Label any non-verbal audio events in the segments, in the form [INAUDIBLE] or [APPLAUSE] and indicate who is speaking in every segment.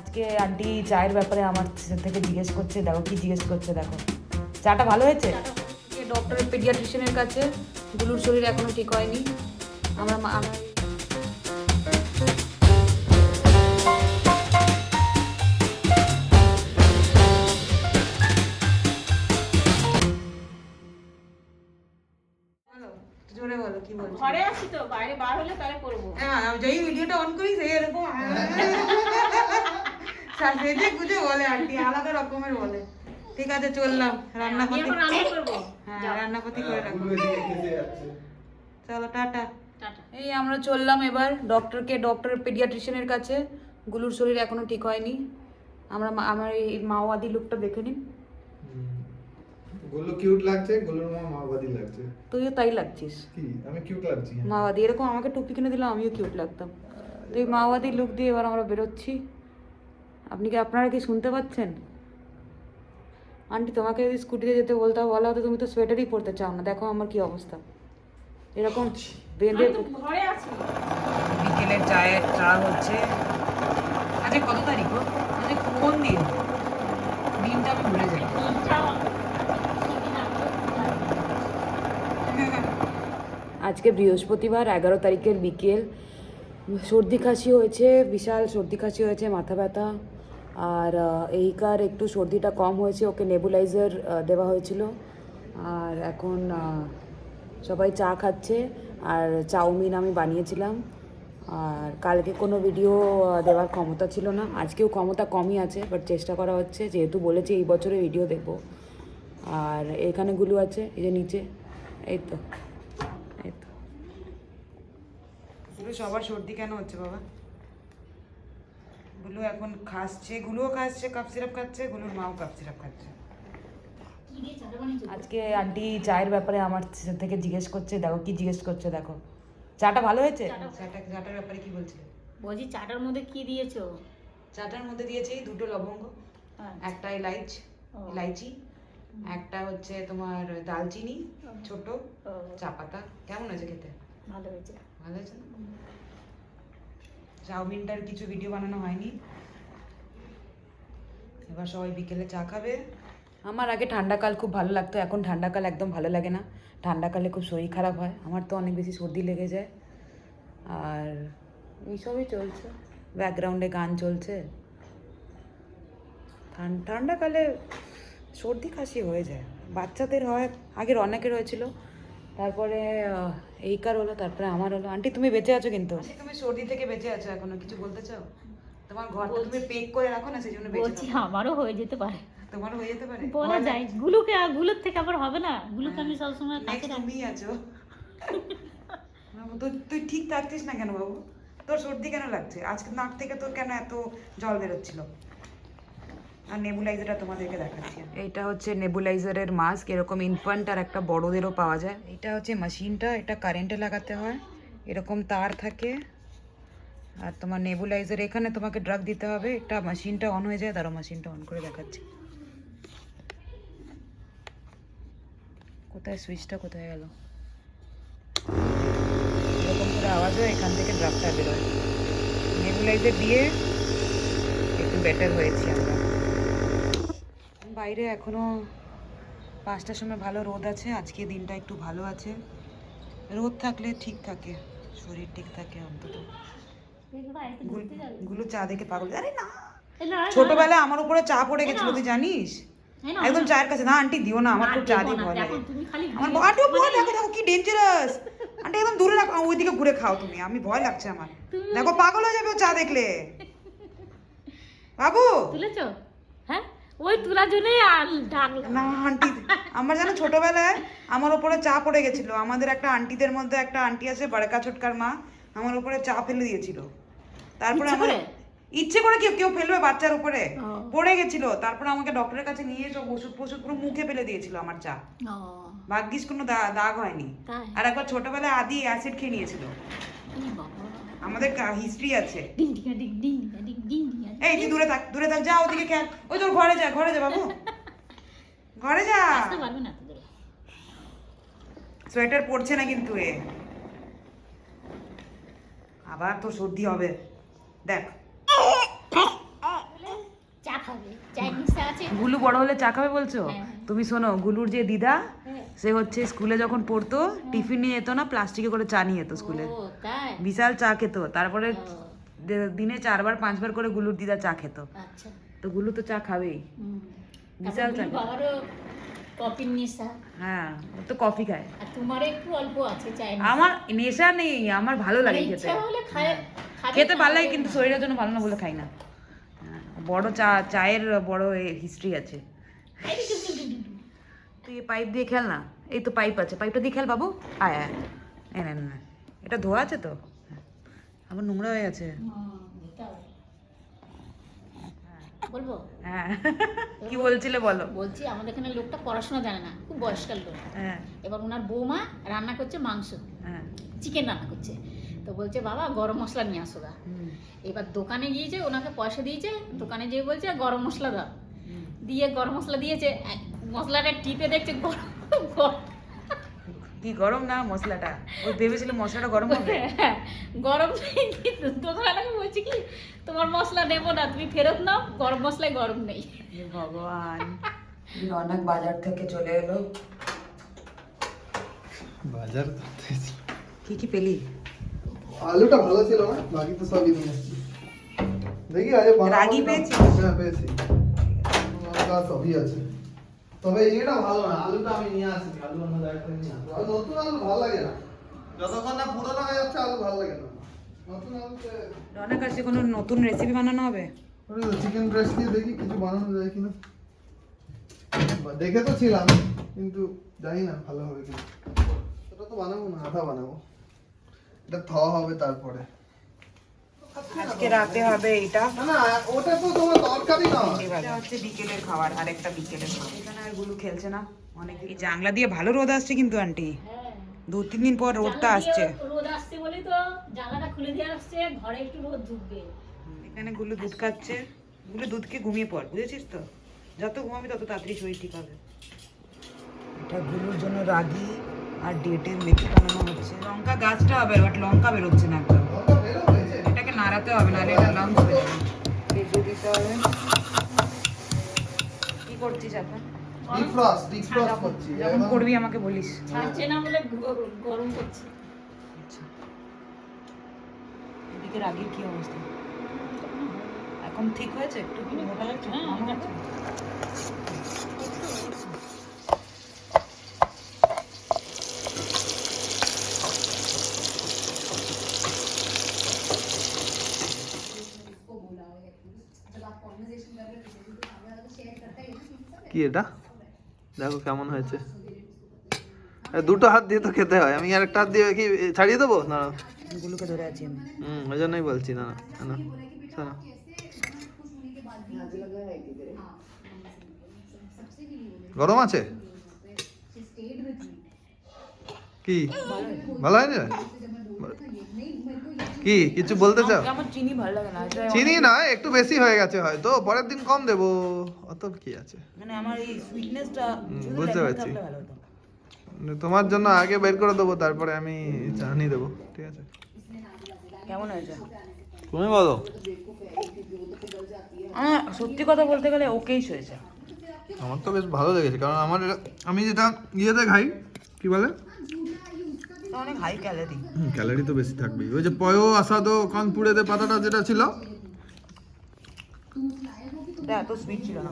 Speaker 1: আজকে আন্টি চায়ের ব্যাপারে আমার থেকে জিজ্ঞেস করছে দেখো কি জিজ্ঞেস করছে দেখো। চাটা ভালো হয়েছে? ডক্টরের পেডিয়াট্রিশিয়ানের কাছে গুলুর শরীর এখনও ঠিক হয়নি। আমরা আমার জোরে বলো কি বলছো?
Speaker 2: ঘরে আছি তো বাইরে বার হলে তাহলে করব।
Speaker 1: হ্যাঁ আমি যেই ভিডিওটা অন করি সেই এরকম। [LAUGHS] সেজে গুজে বলে আন্টি আলাদা রকমের বলে। ঠিক আছে চললাম
Speaker 2: আমি
Speaker 1: রান্নাপাতি
Speaker 2: এখন রান্না করব।
Speaker 1: হ্যাঁ
Speaker 2: যাও।
Speaker 1: রান্নাপাতি করে রাখব। চলো টাটা। এই আমরা চললাম এবার ডক্টরকে ডক্টর পেডিয়াট্রিশিয়ানের কাছে। গুলুর শরীর এখনও ঠিক হয়নি। আমরা মা- আমার এই মাওয়াদি লুকটা দেখে
Speaker 3: নিনগুলো কিউট লাগছে গুলোর মা মাওবাদী লাগছে।
Speaker 1: তুইও তাই লাগছিস?
Speaker 3: কি? আমি কিউট লাগছি।
Speaker 1: মাওয়াদি এরকম আমাকে টুপি কিনে দিলে আমিও কিউট লাগতাম। তো এই মাওয়াদি লুক দিয়ে এবার আমরা বেরোচ্ছি। আপনি কি আপনারা কি শুনতে পাচ্ছেন? আন্টি তোমাকে যদি স্কুটিতে যেতে বলতাম বলা হতো তুমি তো সোয়েটারই পরতে চাও না। দেখো আমার কি অবস্থা। এরকম বেঁধে
Speaker 2: ঘরে আছি।
Speaker 1: বিকেলের চায়ের চা হচ্ছে। আজকে কত তারিখ? আজকে কোন দিন? দিনটা আমি ভুলে যাই। [LAUGHS] আজকে বৃহস্পতিবার এগারো তারিখের বিকেল। সর্দি কাশি হয়েছে বিশাল সর্দি কাশি হয়েছে মাথা ব্যথা। আর এইকার একটু সর্দিটা কম হয়েছে, ওকে নেবুলাইজার দেওয়া হয়েছিল। আর এখন সবাই চা খাচ্ছে, আর চাউমিন আমি বানিয়েছিলাম। আর কালকে কোনো ভিডিও দেওয়ার ক্ষমতা ছিল না। আজকেও ক্ষমতা কমই আছে বাট চেষ্টা করা হচ্ছে। যেহেতু বলেছি, এই বছরে ভিডিও দেবো। আর এখানে গুলো আছে, এই যে নিচে, এই তো এই তো। সবার সর্দি কেন হচ্ছে, বাবা? গুলো এখন খাচ্ছে গুলোও খাচ্ছে কাপ সিরাপ খাচ্ছে গুলোর মাও কাপ সিরাপ খাচ্ছে। আজকে আন্টি চায়ের ব্যাপারে আমার থেকে জিজ্ঞেস করছে দেখো কি জিজ্ঞেস করছে দেখো। চাটা ভালো হয়েছে? চাটা চাটার ব্যাপারে কি বলছে?
Speaker 2: বলছি চাটার মধ্যে কি দিয়েছ?
Speaker 1: চাটার মধ্যে দিয়েছি দুটো লবঙ্গ
Speaker 2: হ্যাঁ।
Speaker 1: একটা ইলাইচ
Speaker 2: ও।
Speaker 1: ইলাইচি একটা হচ্ছে তোমার দালচিনি ছোট চা পাতা কেমন আছে খেতে?
Speaker 2: ভালো হয়েছে।
Speaker 1: ভালো হয়েছে না? চাউমিনটার কিছু ভিডিও বানানো হয়নি। এবার সবাই বিকেলে চা খাবে। আমার আগে ঠান্ডাকাল খুব ভালো লাগতো, এখন ঠান্ডাকাল একদম ভালো লাগে না। ঠান্ডাকালে খুব শরীর খারাপ হয়, আমার তো অনেক বেশি সর্দি লেগে যায়। আর এইসবই চলছে ব্যাকগ্রাউন্ডে গান চলছে। ঠান- ঠান্ডাকালে সর্দি কাশি হয়ে যায়। বাচ্চাদের হয়, আগের অনেকের হয়েছিল। তারপরে এই কার হলো তারপরে আমার হলো। আন্টি তুমি বেঁচে আছো কিন্তু। তুমি সর্দি থেকে বেঁচে আছো এখনও কিছু বলতে চাও? তোমার ঘরটা তুমি পেক করে রাখো না সেই জন্য বেঁচে
Speaker 2: বলছি আমারও হয়ে যেতে পারে।
Speaker 1: তোমারও হয়ে যেতে পারে?
Speaker 2: বলা যায় গুলোকে আরগুলোর থেকে আবার হবে না। গুলোকে আমি সবসময় কাছে রাখি।
Speaker 1: তুমি আছো। বাবু, তুই তুই ঠিক থাকছিস না কেন বাবু? তোর সর্দি কেন লাগছে? আজকে নাক থেকে তোর কেন এত জল বেরোচ্ছিল? আর নেবুলাইজারটা তোমাদেরকে দেখাচ্ছি এইটা হচ্ছে নেবুলাইজারের মাস্ক এরকম আর একটা পাওয়া যায়। এটা হচ্ছে মেশিনটা এটা কারেন্টে লাগাতে হয়। এরকম তার থাকে। আর তোমার নেবুলাইজার এখানে তোমাকে ড্রাগ দিতে হবে। একটা মেশিনটা অন হয়ে যায়, তারও মেশিনটা অন করে দেখাচ্ছি। কোথায় সুইচটা কোথায় করে আওয়াজ হয়, এখান থেকে ড্রাগটা বেরোয়। নেবুলাইজার দিয়ে একটু বেটার হয়েছি আমরা। বাইরে এখনও পাঁচটার সময় ভালো রোদ আছে আজকে দিনটা একটু ভালো আছে। রোদ থাকলে ঠিক থাকে শরীর ঠিক থাকে অন্তত। গুলো চা দেখে পাগল। আরে না! ছোটবেলায় আমার উপরে চা পড়ে গেছিল তুই জানিস? একদম চায়ের কাছে। না আন্টি দিও না আমার খুব চা দিয়ে ভয় লাগে। আমার আন্টি ভয় দেখো দেখো কি ডেঞ্জারাস আন্টি একদম দূরে রাখো ওইদিকে ঘুরে খাও তুমি আমি ভয় লাগছে আমার। দেখো পাগল হয়ে যাবে ও চা দেখলে। বাবু!
Speaker 2: তুলেছো? ওই তোলার জন্যই
Speaker 1: না আন্টি আমার জানো ছোটবেলায় আমার উপরে চা পড়ে গেছিল। আমাদের একটা আন্টিদের মধ্যে একটা আন্টি আছে বড়কা ছোটকার মা আমার উপরে চা ফেলে দিয়েছিল। তারপরে আমার ইচ্ছে করে কেউ কেউ ফেলবে বাচ্চার উপরে পড়ে গেছিল। তারপরে আমাকে ডক্টরের কাছে নিয়ে সব ওষুধ ফষুধ পুরো মুখে ফেলে দিয়েছিল আমার চা। ভাগ্যিস কোনো দাগ হয়নি। আর একবার ছোটবেলায় আদি অ্যাসিড খেয়ে নিয়েছিল। আমাদের হিস্ট্রি আছে।
Speaker 2: ডিং ডিং।
Speaker 1: এই তুই দূরে থাক দূরে থাক যা ওদিকে খেয়াল। ওই তোর ঘরে যা ঘরে যা বাবু। ঘরে যা। সোয়েটার পরছে না কিন্তু এ। আবার তো সর্দি হবে। দেখ। গুলু বড় হলে চা খাবে বলছো?
Speaker 2: হ্যাঁ।
Speaker 1: তুমি শোনো গুলুর যে দিদা
Speaker 2: হ্যাঁ।
Speaker 1: সে হচ্ছে স্কুলে যখন পড়তো টিফিন নিয়ে যেত না প্লাস্টিকে করে চা নিয়ে যেত স্কুলে। বিশাল চা খেত। তারপরে দিনে চারবার পাঁচবার করে গুলুর দিদা চা খেত।
Speaker 2: আচ্ছা।
Speaker 1: তো গুলু তো চা খাবেই। বিশাল চা।
Speaker 2: বাবারও কফির নেশা।
Speaker 1: হ্যাঁ ও তো কফি খায়।
Speaker 2: আর তোমার একটু অল্প আছে চাইনিজ
Speaker 1: আমার নেশা নেই আমার ভালো লাগে খেতে।
Speaker 2: হলে খায়
Speaker 1: খেতে ভালো লাগে কিন্তু শরীরের জন্য ভালো না বলে খাই না। হ্যাঁ, বড় চা চায়ের বড় হিস্ট্রি আছে। তুই এই পাইপ দিয়ে খেল না। এই তো পাইপ আছে। পাইপটা দিয়ে খেল বাবু। আয় আয় নে। এটা ধোয়া আছে তো? আবার নোংরা হয়ে
Speaker 2: দিতে হবে। বলব?
Speaker 1: হ্যাঁ। কি বলছিলে বলো।
Speaker 2: বলছি আমাদের এখানে লোকটা পড়াশোনা জানে না খুব বয়স্কার লোক।
Speaker 1: হ্যাঁ।
Speaker 2: এবার ওনার বৌমা রান্না করছে মাংস।
Speaker 1: হ্যাঁ।
Speaker 2: চিকেন রান্না করছে। তো বলছে বাবা গরম মশলা নিয়ে আসো গা। এবার দোকানে গিয়েছে ওনাকে পয়সা দিয়েছে দোকানে যেয়ে বলছে গরম মশলা দাও। দিয়ে গরম মশলা দিয়েছে মশলাটা টিপে দেখছে গরম গরম-
Speaker 1: কি গরম না মশলাটা? ওই ভেবেছিল মশলাটা গরম হবে।
Speaker 2: হ্যাঁ, গরম নেই কিন্তু দোকানদারকে বলছে কি তোমার মশলা নেব না তুমি ফেরত নাও গরম মশলায় গরম নেই।
Speaker 1: হে ভগবান। অনেক বাজার থেকে চলে এলো।
Speaker 3: বাজার
Speaker 1: কি কি পেলি?
Speaker 3: আলুটা ভালো ছিল না বাকি তো সবই নিয়ে এসেছি। দেখি আজ
Speaker 1: রাগি
Speaker 3: না।
Speaker 1: পেয়েছিস?
Speaker 3: হ্যাঁ পেয়েছি। সবই আছে। তবে এটা ভালো না আলুটা আমি নিয়ে আসি আলু অন্য জায়গা থেকে নিয়ে আসব। নতুন আলু ভালো লাগে না। যতক্ষণ না পুরোনো হয়ে যাচ্ছে আলু ভালো লাগে না। নতুন আলুতে
Speaker 1: কোনো নতুন রেসিপি বানানো হবে?
Speaker 3: চিকেন ব্রেস্ট দিয়ে দেখি কিছু বানানো যায় কিনা। দেখে তো ছিলাম কিন্তু জানি না ভালো হবে কিনা। ওটা তো বানাবো না আধা বানাবো। এটা থ হবে তারপরে।
Speaker 1: আজকে রাতে হবে এটা
Speaker 3: না ওটা তো তোমার দরকারই না।
Speaker 1: এটা হচ্ছে বিকেলের খাবার আর একটা বিকেলের খাবার। এখানে আরগুলো খেলছে না। অনেক এই জাংলা দিয়ে ভালো রোদ আসছে কিন্তু আন্টি।
Speaker 2: হ্যাঁ
Speaker 1: দু তিন দিন পর রোদটা আসছে।
Speaker 2: রোদ আসছে বলে তো জানলাটা খুলে দিয়ে আসছে ঘরে একটু রোদ ঢুকবে।
Speaker 1: এখানে গুলো দুধ খাচ্ছে। গুলো দুধকে ঘুমিয়ে পড় বুঝেছিস তো? যত ঘুমাবি তত তাড়াতাড়ি শরীর ঠিক হবে। এটা গুলোর জন্য রাগি আর ডেটের মেথি বানানো হচ্ছে। লঙ্কা গাছটা হবে বাট লঙ্কা বেরোচ্ছে না একদম নাড়াতে হবে নাহলে এটা হয়ে যাবে। তেজু দিতে হবে। কি করছিস এখন?
Speaker 3: ডিফ্রস্ট ডিফ্রস্ট করছি
Speaker 1: যখন করবি আমাকে বলিস।
Speaker 2: ছাড়ছে না বলে গরম- করছে।
Speaker 1: আচ্ছা। এদিকে রাগির কি অবস্থা? এখন ঠিক হয়েছে? একটু কি মোটা লাগছে
Speaker 2: হ্যাঁ,
Speaker 1: মনে হচ্ছে?
Speaker 3: কি এটা? দেখো কেমন হয়েছে। দুটো হাত দিয়ে তো খেতে হয়। আমি আর একটা হাত দিয়ে কি ছাড়িয়ে দেবো? না না।
Speaker 1: গুলোকে ধরে আছি আমি।
Speaker 3: হুম ওই জন্যই বলছি না না না শোনো। গরম আছে? কি? ভালো হয়নি? কি কিছু বলতে চাও?
Speaker 1: আমার চিনি ভালো লাগে না
Speaker 3: চিনি না একটু বেশি হয়ে গেছে হয়তো পরের দিন কম দেবো অত কি আছে?
Speaker 1: মানে আমার এই সুইটনেসটা
Speaker 3: বুঝতে পারছি। তোমার জন্য আগে বের করে দেবো তারপরে আমি চাহনি দেবো ঠিক আছে?
Speaker 1: কেমন হয়েছে?
Speaker 3: তুমি বলো।
Speaker 1: সত্যি কথা বলতে গেলে ওকেই হয়েছে
Speaker 3: আমার তো বেশ ভালো লেগেছে কারণ আমার আমি যেটা ইয়েতে খাই কি বলে?
Speaker 1: অনেক হাই ক্যালোরি
Speaker 3: ক্যালারি তো বেশি থাকবেই ওই যে পয়ো আসাদো কানপুরেতে পাতাটা যেটা ছিল
Speaker 1: এটা এত সুইট ছিল না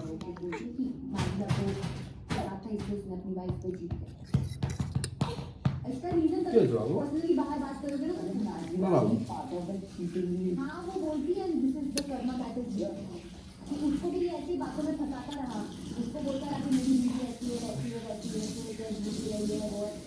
Speaker 4: हाँ वो बोलती है this is the karma that is here उसको भी ऐसी बातों में फंसाता रहा उसको बोलता रहा कि मेरी बीवी ऐसी है वैसी है वैसी है तू इधर घुस रही है वो है।